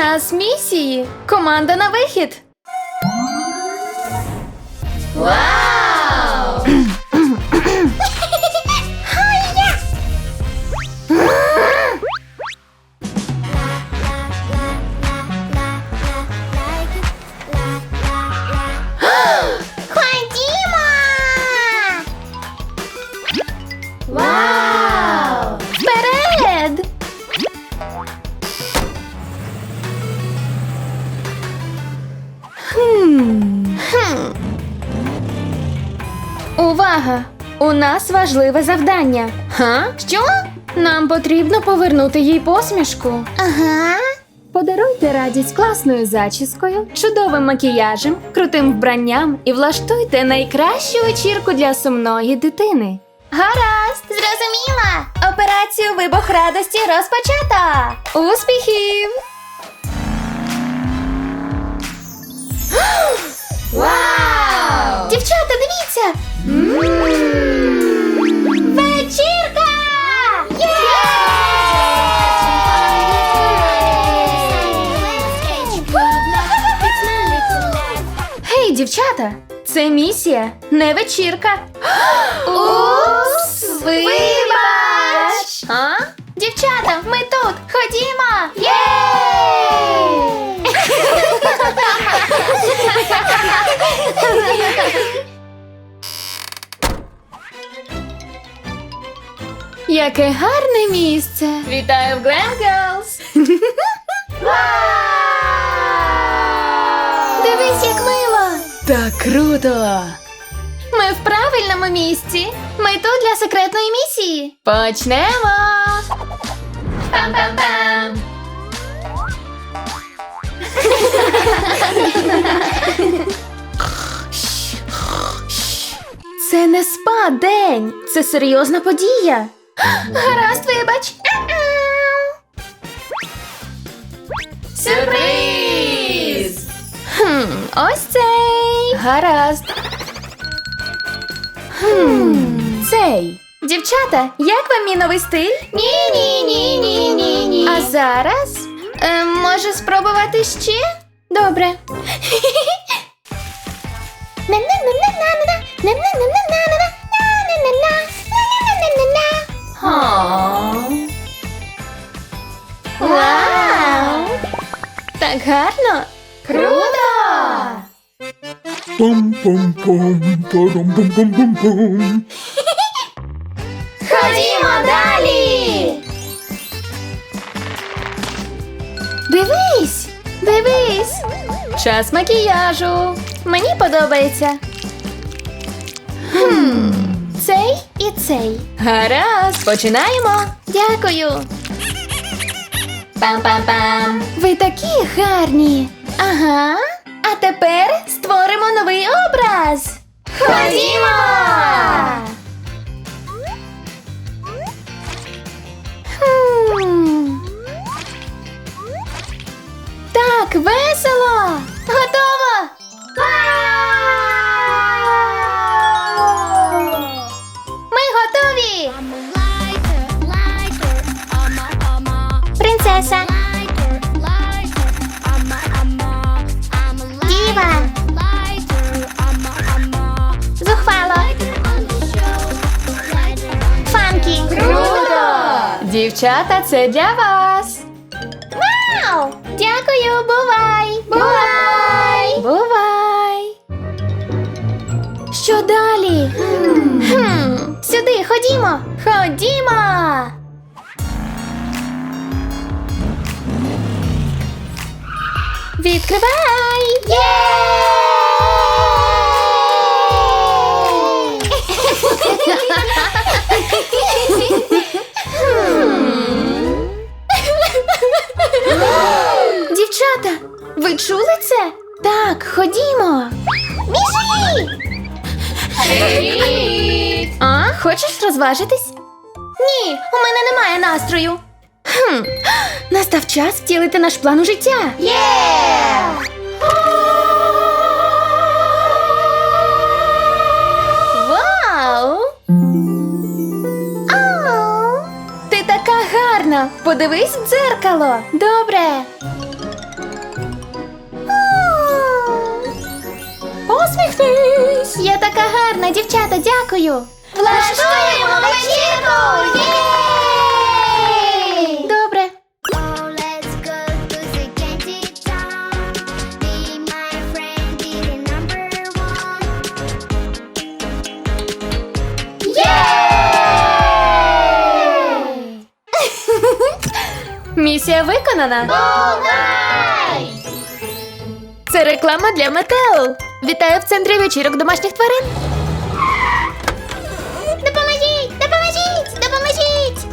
Час місії. Команда на вихід. Увага! У нас важливе завдання. Га? Що? Нам потрібно повернути їй посмішку. Ага. Подаруйте радість класною зачіскою, чудовим макіяжем, крутим вбранням і влаштуйте найкращу вечірку для сумної дитини. Гаразд! Зрозуміла. Операцію вибух радості розпочато. Успіхів! Вау! Вечірка! Гей, дівчата! Це місія, не вечірка. Упс, вибач! Яке гарне місце! Вітаю в Glam Girls! Дивись, як мило! Так круто! Ми в правильному місці. Ми тут для секретної місії. Почнемо! Пам-пам-пам! Це не спа день, це серйозна подія. Гаразд, вибач. Сюрприз! Хм, ось цей. Гаразд. Хм, цей. Дівчата, як вам мій новий стиль? Ні, ні, ні, ні, ні, ні. А зараз? Е, може спробувати ще? Добре. На-на-на-на-на-на, на-на-на-на-на-на, Вау! Так гарно! Круто! Ходімо далі! Дивись! Дивись! Час макіяжу. Мені подобається. Хм, цей і цей. Гаразд, починаємо. Дякую. Пам-пам-пам. Ви такі гарні. Ага. А тепер створимо новий образ. Ходімо! Так, весело! Дівчата, це для вас. Вау! Дякую, бувай! Бувай! Бувай! Що далі? Хм, сюди ходімо! Ходімо! Відкривай! Дівчата, ви чули це? Так, ходімо. Біжи! А, хочеш розважитись? Ні, у мене немає настрою. Хм, настав час втілити наш план у життя. Є! Подивись в дзеркало. Добре. Посміхнись. Я така гарна, дівчата, дякую. Влаштуємо вечірку! Єй! Місія. Бувай! Це реклама для Метео. Вітаю в центрі вечірок домашніх тварин. Допоможіть! Допоможіть! Допоможіть!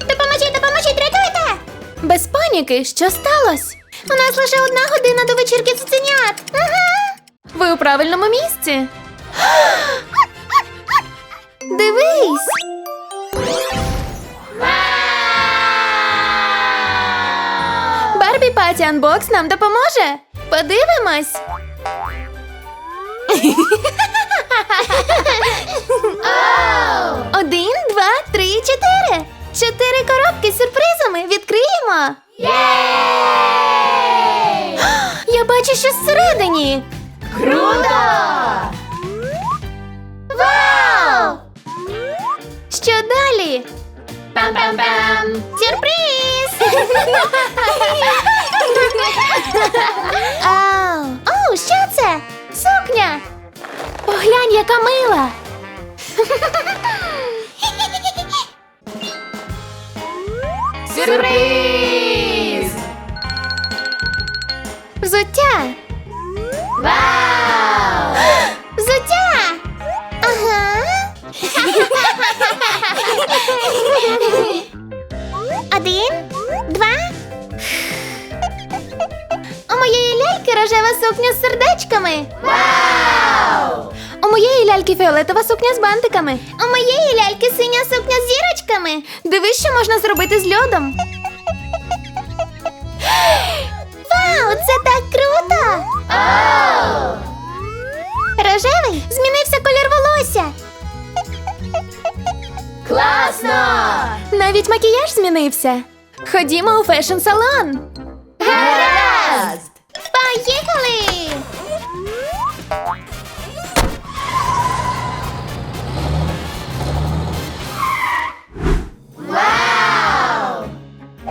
Допоможіть, допоможіть, рятуйте! Без паніки, що сталося? У нас лише одна година до вечірки цуценят. Ага. Ви у правильному місці. Дивись. Паті Анбокс нам допоможе. Подивимось. Один, два, три, чотири. Чотири коробки з сюрпризами. Відкриємо. Я бачу, що всередині. Круто! Вау! Що далі? Пам-пам-пам! Сюрприз! Один, два. У моєї ляльки рожева сукня з сердечками. Вау! У моєї ляльки фіолетова сукня з бантиками. У моєї ляльки синя сукня з зірочками. Дивись, що можна зробити з льодом. Вау, це так круто! Рожевий змінився колір волосся. Класно! Навіть макіяж змінився. Ходімо у фешн-салон. Гаразд! Поїхали! Вау!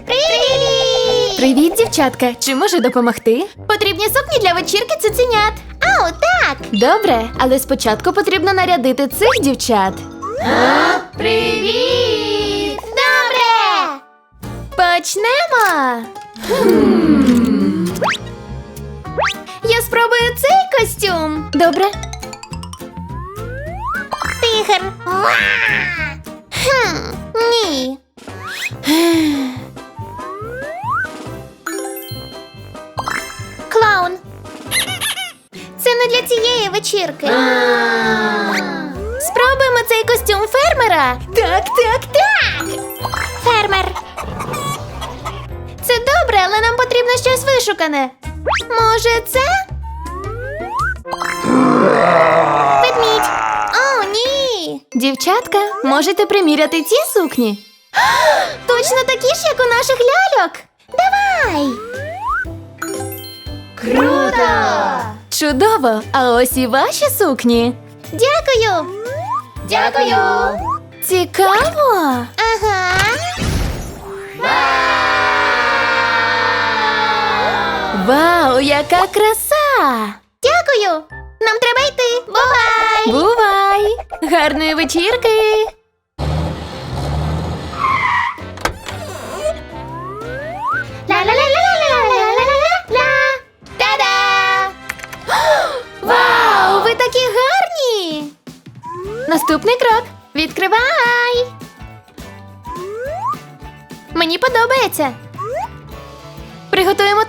Привіт! Привіт, дівчатка. Чи можу допомогти? Потрібні сукні для вечірки цуценят. Ау, так! Добре, але спочатку потрібно нарядити цих дівчат. Привіт! Почнемо. Я спробую цей костюм. Добре. Тигр. Хм, ні. Клоун. Це не для цієї вечірки. Спробуємо цей костюм фермера. Так, так, так. Фермер. Це добре, але нам потрібно щось вишукане. Може, це? Ведмідь. О, ні. Дівчатка, можете приміряти ці сукні? Точно такі ж, як у наших ляльок. Давай. Круто! Чудово! А ось і ваші сукні. Дякую. Дякую. Цікаво. Ага. Вау, яка краса! Дякую. Нам треба йти. Бувай. Бувай! Гарної вечірки! Ла-ла-ла-ла-ла-ла-ла-ла-ла. Та-да! Вау, ви такі гарні! Наступний крок. Відкривай! Мені подобається. Приготуємо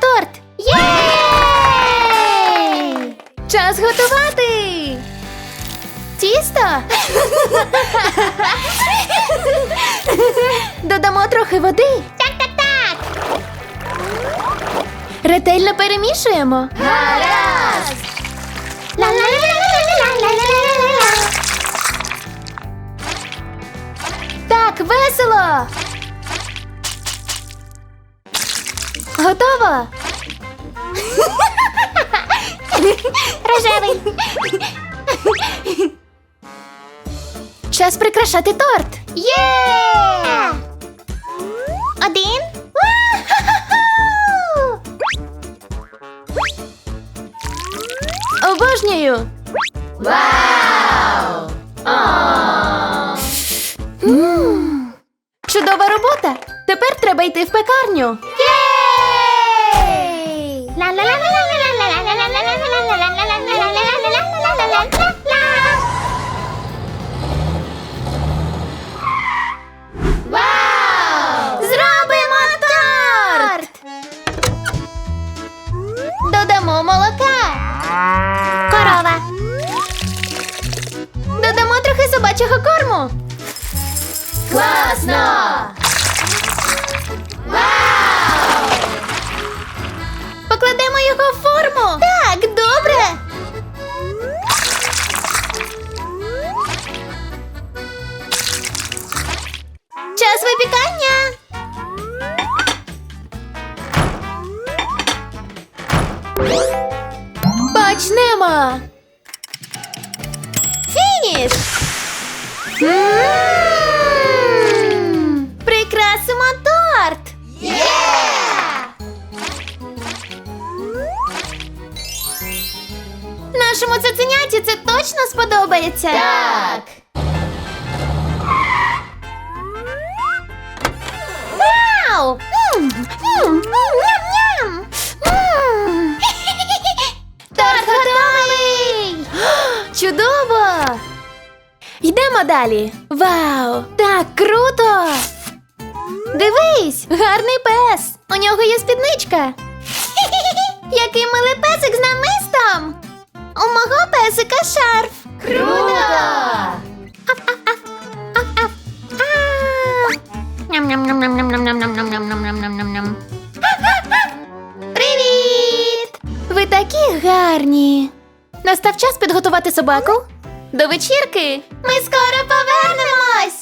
готувати. Тісто. Додамо трохи води. Так, так, так. Ретельно перемішуємо. Так, весело. Готово. Рожевий. Час прикрашати торт. Є! Один. Обожнюю! Вау! Чудова робота! Тепер треба йти в пекарню. Нашому цуценяті це точно сподобається. Так. Вау! М, м, м, Ням-ням! М. Торт готовий! Чудово! Йдемо далі. Вау! Так круто! Дивись, гарний пес! У нього є спідничка. Який милий песик з намистом! Мого песика шарф. Круто! Привіт! Ви такі гарні. Настав час підготувати собаку до вечірки. Ми скоро повернемось.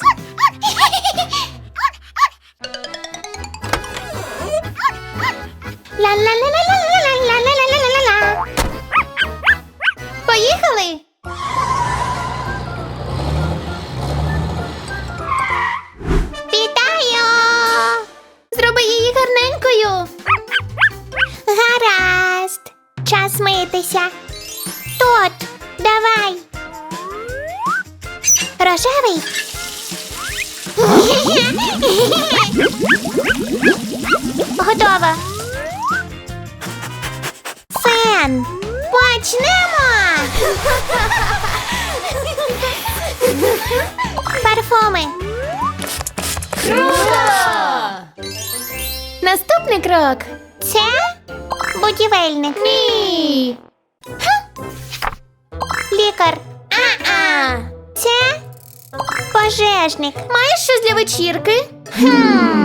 Готово. Фен. Почнемо. Парфуми. Наступний крок. Це будівельник. Ні. Лікар. А-а пожежних. Маєш щось для вечірки? Хм.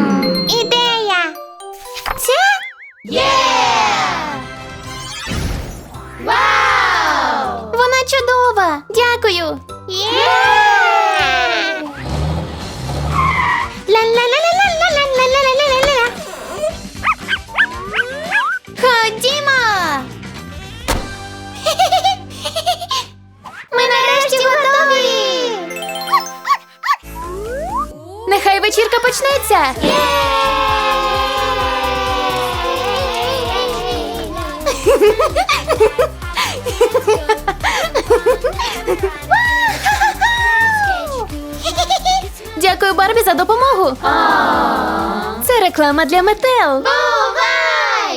Почнеться. Дякую, Барбі, за допомогу. Це реклама для метел.